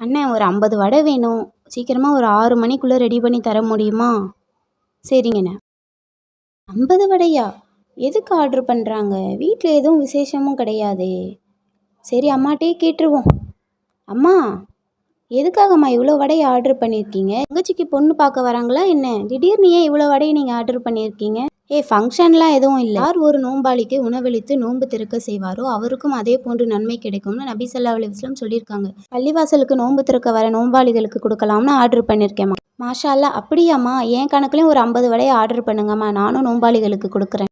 அண்ணே ஒரு ஐம்பது வடை வேணும். சீக்கிரமாக ஒரு ஆறு மணிக்குள்ளே ரெடி பண்ணி தர முடியுமா? சரிங்கண்ணே ஐம்பது வடையா? எதுக்கு ஆர்ட்ரு பண்ணுறாங்க வீட்டில் எதுவும் விசேஷமும் கிடையாதே. சரி அம்மாட்டே கேட்டுருவோம். அம்மா எதுக்காகம்மா இவ்வளோ வடையை ஆர்ட்ரு பண்ணியிருக்கீங்க தங்கச்சிக்கு பொண்ணு பார்க்க வராங்களா என்ன? திடீர்னு ஏன் இவ்வளோ வடையை நீங்கள் ஆர்ட்ரு பண்ணியிருக்கீங்க ஏ ஃபங்க்ஷன்லாம் எதுவும் இல்லை. யார் ஒரு நோம்பாளிக்கு உணவளித்து நோன்பு திறக்க செய்வாரோ அவருக்கும் அதே போன்று நன்மை கிடைக்கும்னு நபி ஸல்லல்லாஹு அலுவலம் சொல்லியிருக்காங்க. பள்ளிவாசலுக்கு நோன்பு திறக்க வர நோம்பாளிகளுக்கு கொடுக்கலாம்னு ஆர்டர் பண்ணியிருக்கேம்மா மாஷா அல்லா அப்படியாம்மா என் கணக்குலேயும் ஒரு ஐம்பது வடையை ஆர்டர் பண்ணுங்கம்மா. நானும் நோம்பாளிகளுக்கு கொடுக்குறேன்.